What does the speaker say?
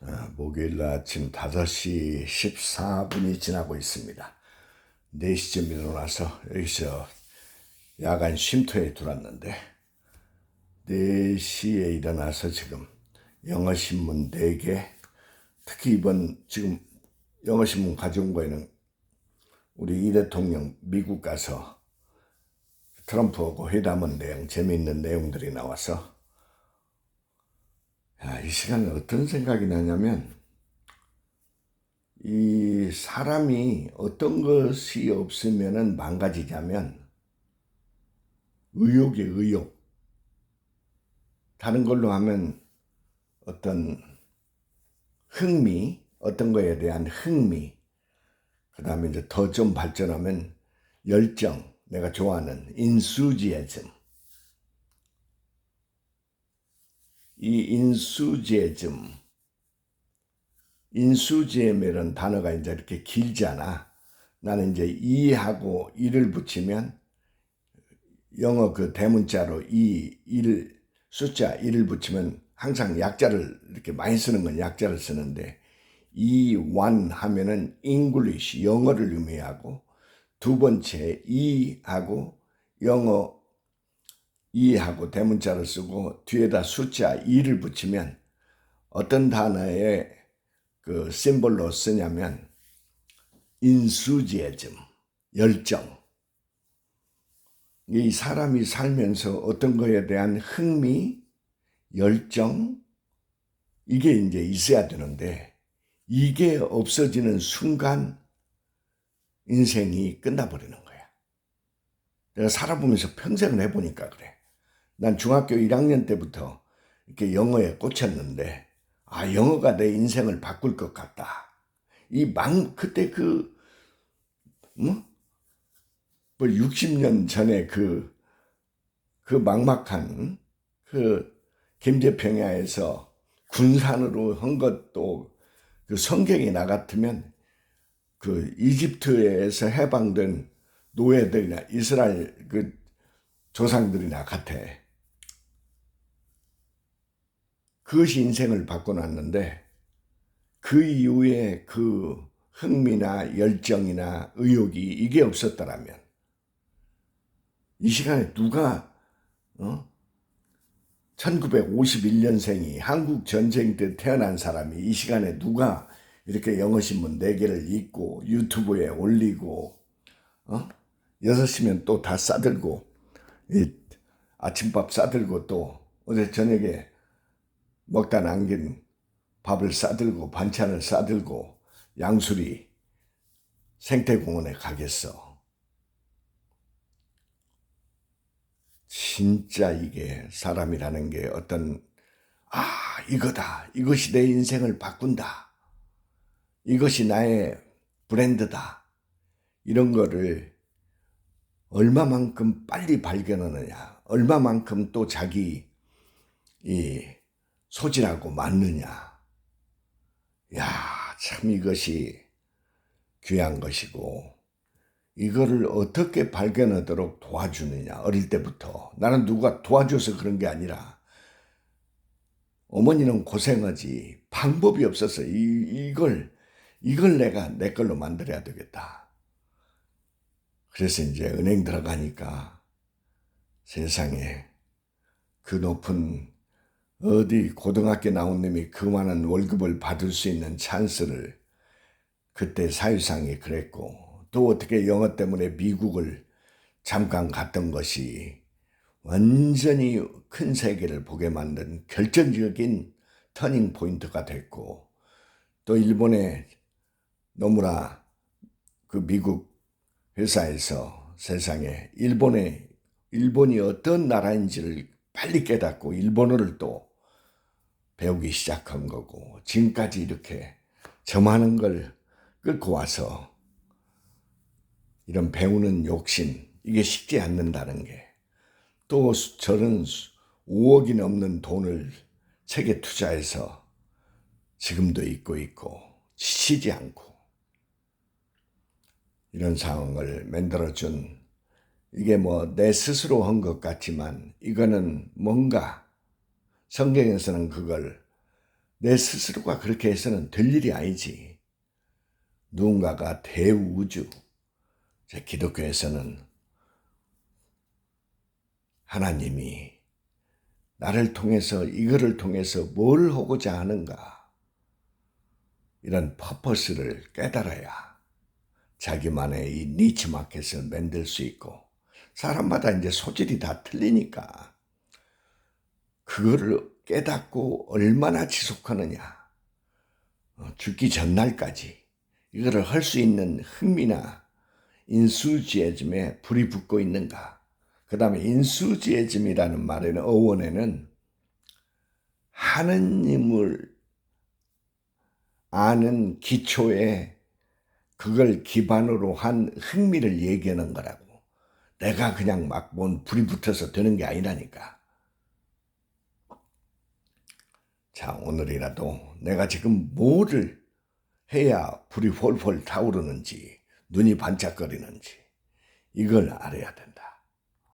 아, 목요일 아침 5시 14분이 지나고 있습니다. 4시쯤 일어나서 여기서 야간 쉼터에 들어왔는데 4시에 일어나서 지금 영어신문 4개 특히 이번 지금 영어신문 가져온 거에는 우리 이 대통령 미국 가서 트럼프하고 회담한 내용 재미있는 내용들이 나와서 야, 이 시간에 어떤 생각이 나냐면, 이 사람이 어떤 것이 없으면은 망가지자면, 의욕의 의욕. 다른 걸로 하면 어떤 흥미, 어떤 거에 대한 흥미. 그 다음에 이제 더 좀 발전하면 열정, 내가 좋아하는 인수지애즘. 이 인수제즘, 인수제음이라는 단어가 이제 이렇게 길잖아. 나는 이제 이하고 이를 붙이면 영어 그 대문자로 이, 일, 숫자 이를 붙이면 항상 약자를 이렇게 많이 쓰는 건 약자를 쓰는데 이완 하면은 English 영어를 의미하고 두 번째 이하고 영어 이하고 대문자를 쓰고 뒤에다 숫자 2를 붙이면 어떤 단어의 그 심볼로 쓰냐면 인수지애즘, 열정. 이 사람이 살면서 어떤 거에 대한 흥미, 열정, 이게 이제 있어야 되는데 이게 없어지는 순간 인생이 끝나버리는 거야. 내가 살아보면서 평생을 해보니까 그래. 난 중학교 1학년 때부터 이렇게 영어에 꽂혔는데, 아, 영어가 내 인생을 바꿀 것 같다. 이 망, 그때 그, 뭐? 뭐 60년 전에 그, 그 막막한, 그, 김제평야에서 군산으로 한 것도 그 성경이 나 같으면 그 이집트에서 해방된 노예들이나 이스라엘 그 조상들이나 같아. 그것이 인생을 바꿔놨는데 그 이후에 그 흥미나 열정이나 의욕이 이게 없었더라면 이 시간에 누가 어? 1951년생이 한국 전쟁 때 태어난 사람이 이 시간에 누가 이렇게 영어신문 4개를 읽고 유튜브에 올리고 어? 6시면 또 다 싸들고 아침밥 싸들고 또 어제 저녁에 먹다 남긴 밥을 싸들고 반찬을 싸들고 양수리 생태공원에 가겠어. 진짜 이게 사람이라는 게 어떤 아 이거다. 이것이 내 인생을 바꾼다. 이것이 나의 브랜드다. 이런 거를 얼마만큼 빨리 발견하느냐. 얼마만큼 또 자기 이 소질하고 맞느냐. 야, 참 이것이 귀한 것이고, 이거를 어떻게 발견하도록 도와주느냐, 어릴 때부터. 나는 누가 도와줘서 그런 게 아니라, 어머니는 고생하지, 방법이 없어서 이, 이걸, 이걸 내가 내 걸로 만들어야 되겠다. 그래서 이제 은행 들어가니까 세상에 그 높은 어디 고등학교 나온 놈이 그만한 월급을 받을 수 있는 찬스를 그때 사유상이 그랬고 또 어떻게 영어 때문에 미국을 잠깐 갔던 것이 완전히 큰 세계를 보게 만든 결정적인 터닝 포인트가 됐고 또 일본에 너무나 그 미국 회사에서 세상에 일본에 일본이 어떤 나라인지를 빨리 깨닫고 일본어를 또 배우기 시작한 거고 지금까지 이렇게 점하는 걸 끌고 와서 이런 배우는 욕심 이게 쉽지 않는다는 게 또 저는 5억이 넘는 돈을 책에 투자해서 지금도 있고 있고 지치지 않고 이런 상황을 만들어준 이게 뭐 내 스스로 한 것 같지만 이거는 뭔가 성경에서는 그걸 내 스스로가 그렇게 해서는 될 일이 아니지. 누군가가 대우주, 제 기독교에서는 하나님이 나를 통해서 이거를 통해서 뭘 하고자 하는가 이런 퍼포스를 깨달아야 자기만의 이 니치 마켓을 만들 수 있고 사람마다 이제 소질이 다 틀리니까 그거를 깨닫고 얼마나 지속하느냐 어, 죽기 전날까지 이거를 할 수 있는 흥미나 인수지에즘에 불이 붙고 있는가 그 다음에 인수지에즘이라는 말에는 어원에는 하느님을 아는 기초에 그걸 기반으로 한 흥미를 얘기하는 거라고. 내가 그냥 막뭔 불이 붙어서 되는 게 아니라니까. 자, 오늘이라도 내가 지금 뭐를 해야 불이 홀홀 타오르는지, 눈이 반짝거리는지, 이걸 알아야 된다.